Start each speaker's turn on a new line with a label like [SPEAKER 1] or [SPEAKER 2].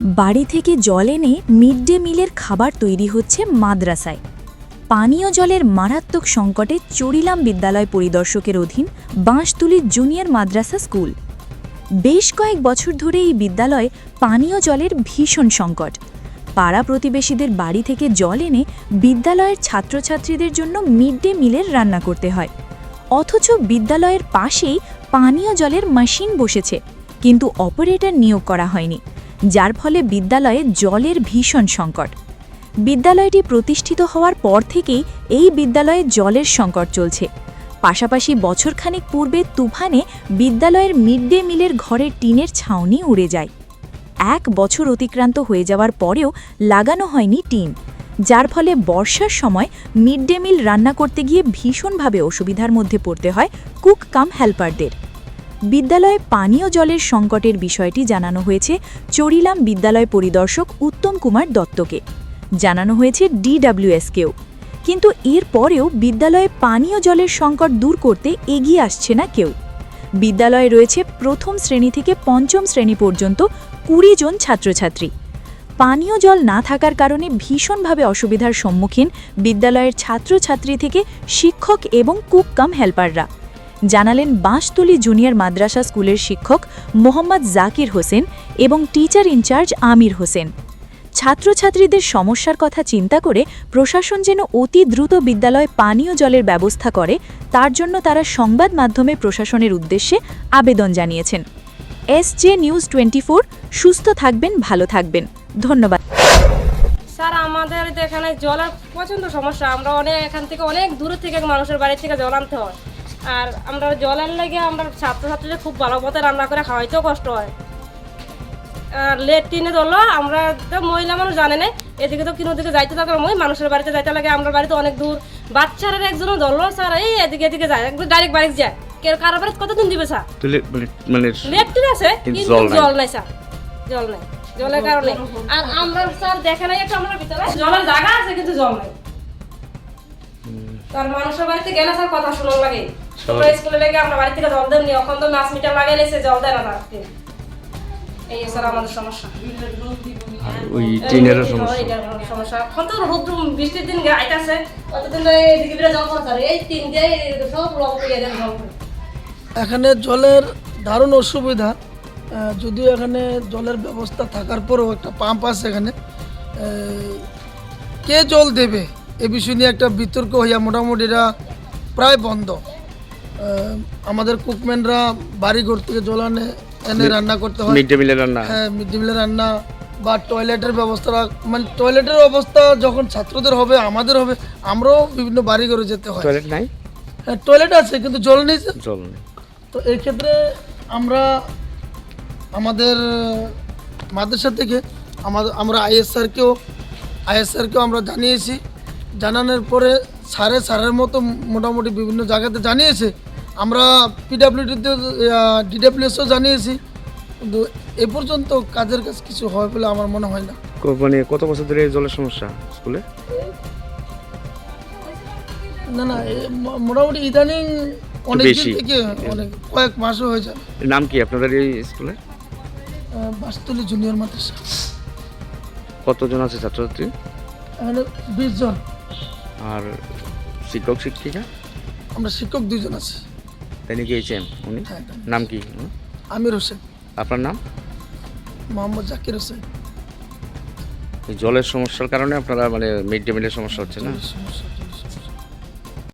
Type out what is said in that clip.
[SPEAKER 1] বাড়ি থেকে জল এনে মিড ডে মিলের খাবার তৈরি হচ্ছে মাদ্রাসায়। পানীয় জলের মারাত্মক সংকটে চড়িলাম বিদ্যালয় পরিদর্শকের অধীন বাঁশতুলি জুনিয়র মাদ্রাসা স্কুল। বেশ কয়েক বছর ধরে এই বিদ্যালয়ে পানীয় জলের ভীষণ সংকট। পাড়া প্রতিবেশীদের বাড়ি থেকে জল এনে বিদ্যালয়ের ছাত্রছাত্রীদের জন্য মিড ডে মিলের রান্না করতে হয়। অথচ বিদ্যালয়ের পাশেই পানীয় জলের মেশিন বসেছে, কিন্তু অপারেটর নিয়োগ করা হয়নি। যার ফলে বিদ্যালয়ে জলের ভীষণ সংকট। বিদ্যালয়টি প্রতিষ্ঠিত হওয়ার পর থেকেই এই বিদ্যালয়ে জলের সংকট চলছে। পাশাপাশি বছরখানেক পূর্বে তুফানে বিদ্যালয়ের মিড ডে মিলের ঘরের টিনের ছাউনি উড়ে যায়। এক বছর অতিক্রান্ত হয়ে যাওয়ার পরেও লাগানো হয়নি টিন, যার ফলে বর্ষার সময় মিড ডে মিল রান্না করতে গিয়ে ভীষণভাবে অসুবিধার মধ্যে পড়তে হয় কুক কাম হেল্পারদের। বিদ্যালয়ে পানীয় জলের সংকটের বিষয়টি জানানো হয়েছে চড়িলাম বিদ্যালয় পরিদর্শক উত্তম কুমার দত্তকে। জানানো হয়েছে ডিডব্লিউএসকেও। কিন্তু এর পরেও বিদ্যালয়ে পানীয় জলের সংকট দূর করতে এগিয়ে আসছে না কেউ। বিদ্যালয়ে রয়েছে প্রথম শ্রেণি থেকে পঞ্চম শ্রেণি পর্যন্ত কুড়ি জন ছাত্রছাত্রী। পানীয় জল না থাকার কারণে ভীষণভাবে অসুবিধার সম্মুখীন বিদ্যালয়ের ছাত্রছাত্রী থেকে শিক্ষক এবং কুক কাম হেল্পাররা। জানালেন বাঁশতুলি জুনিয়র মাদ্রাসা স্কুলের শিক্ষক মোহাম্মদ জাকির হোসেন এবং টিচার ইনচার্জ আমির হোসেন। ছাত্রছাত্রীদের সমস্যার কথা চিন্তা করে প্রশাসন যেন অতি দ্রুত বিদ্যালয়ে পানীয় জলের ব্যবস্থা করে, তার জন্য তারা সংবাদ মাধ্যমে প্রশাসনের উদ্দেশ্যে আবেদন জানিয়েছেন। এস জে নিউজ টোয়েন্টি সুস্থ থাকবেন, ভালো থাকবেন। ধন্যবাদ।
[SPEAKER 2] স্যার, আমাদের এখানে জলের প্রচণ্ড সমস্যা। আমরা অনেক, এখান থেকে অনেক দূর থেকে মানুষের বাড়ি থেকে জল আনতে হয়। আর আমরা জলের লেগে আমরা ছাত্রছাত্রীদের খুব ভালো মতো রান্না করে খাওয়াইতেও কষ্ট হয়। আর লেট টিনে ধরলো আমরা তো মহিলা মানুষ জানে না এদিকে তো কিনো দিকে যাইতে থাকলাম ওই মানুষের বাড়িতে যাইতে লাগে আমরা বাড়িতে অনেক দূর। বাচ্চারা একজনও ধরলো স্যার এই এদিকে এদিকে যায় একদম ডাইরেক্ট বাড়ি যায়। কেউ কারও কতদিন দিবে স্যার?
[SPEAKER 3] মানে মানে
[SPEAKER 2] লেট টিন আছে
[SPEAKER 3] কিন্তু জল নাই।
[SPEAKER 2] স্যার। জল নাই জলের কারণে। আর আমরা স্যার দেখে নাই একটা আমরা ভিতরে জলের জায়গা আছে কিন্তু জল নাই। তার মানুষের বাড়িতে গেলে স্যার কথা শোনার লাগে। তোমরা স্কুলে লেগে আমরা বাড়ি থেকে জল দেননি এখন তো মাছ মিটার লাগাই লেছে জল দেয় না তাকে। এই স্যার আমাদের সমস্যা।
[SPEAKER 3] ওই টিনেরও সমস্যা।
[SPEAKER 2] সমস্যা। এখন তো রোদ্র বৃষ্টির দিন আইতাছে অতদিন তো এই জল পড়ে এই তিন দিয়ে সব রং করে দেন জল
[SPEAKER 4] এখানে জলের দারুণ অসুবিধা। যদিও এখানে জলের ব্যবস্থা থাকার পরেও একটা পাম্প আছে এখানে। কে জল দেবে? এ বিষয় নিয়ে একটা বিতর্ক হইয়া মোটামুটি এটা প্রায় বন্ধ। আমাদের কুকম্যানরা বাড়ি ঘর থেকে জল আনে এনে রান্না করতে হয়।
[SPEAKER 3] মিড ডে মিলের রান্না?
[SPEAKER 4] হ্যাঁ মিড ডে মিলের রান্না বা টয়লেটের ব্যবস্থা মানে টয়লেটের অবস্থা যখন ছাত্রদের হবে আমাদের হবে আমরাও বিভিন্ন বাড়ি ঘরে যেতে হয়।
[SPEAKER 3] টয়লেট নাই?
[SPEAKER 4] হ্যাঁ টয়লেট আছে কিন্তু জল নেই।
[SPEAKER 3] জল নেই।
[SPEAKER 4] তো এই ক্ষেত্রে আমরা আমাদের মাদ্রাসা থেকে আমাদের আমরা আইএসআরকেও আইএসআরকেও আমরা জানিয়েছি। জানানোর পরে সারে সারের মতো মোটামুটি বিভিন্ন জায়গাতে জানিয়েছে আমরা পিডাব্লিউডিতে ডিডাব্লিউএসও জানিয়েছি কিন্তু এ পর্যন্ত কাজের কাজ কিছু হয় বলে আমার মনে হয় না।
[SPEAKER 3] মানে কত বছর ধরে এই জলের সমস্যা স্কুলে?
[SPEAKER 4] না না মোটামুটি ইদানিং অনেক দিন থেকে অনেক কয়েক মাসও হয়ে যায়
[SPEAKER 3] নাম কি আপনাদের এই স্কুলে?
[SPEAKER 4] বাসতলি জুনিয়র মাদ্রাসা।
[SPEAKER 3] কতজন আছে ছাত্রছাত্রী?
[SPEAKER 4] এখানে বিশ জন।
[SPEAKER 3] আর শিক্ষক শিক্ষিকা?
[SPEAKER 4] আমরা শিক্ষক দুজন আছি।
[SPEAKER 3] তিনি গিয়েছেন উনি?
[SPEAKER 4] হ্যাঁ
[SPEAKER 3] নাম কি?
[SPEAKER 4] আমির হোসেন।
[SPEAKER 3] আপনার নাম?
[SPEAKER 4] মোহাম্মদ জাকির হোসেন।
[SPEAKER 3] এই জলের সমস্যার কারণে আপনারা মানে মিড ডে মিলের সমস্যা হচ্ছে না?
[SPEAKER 4] সমস্যা।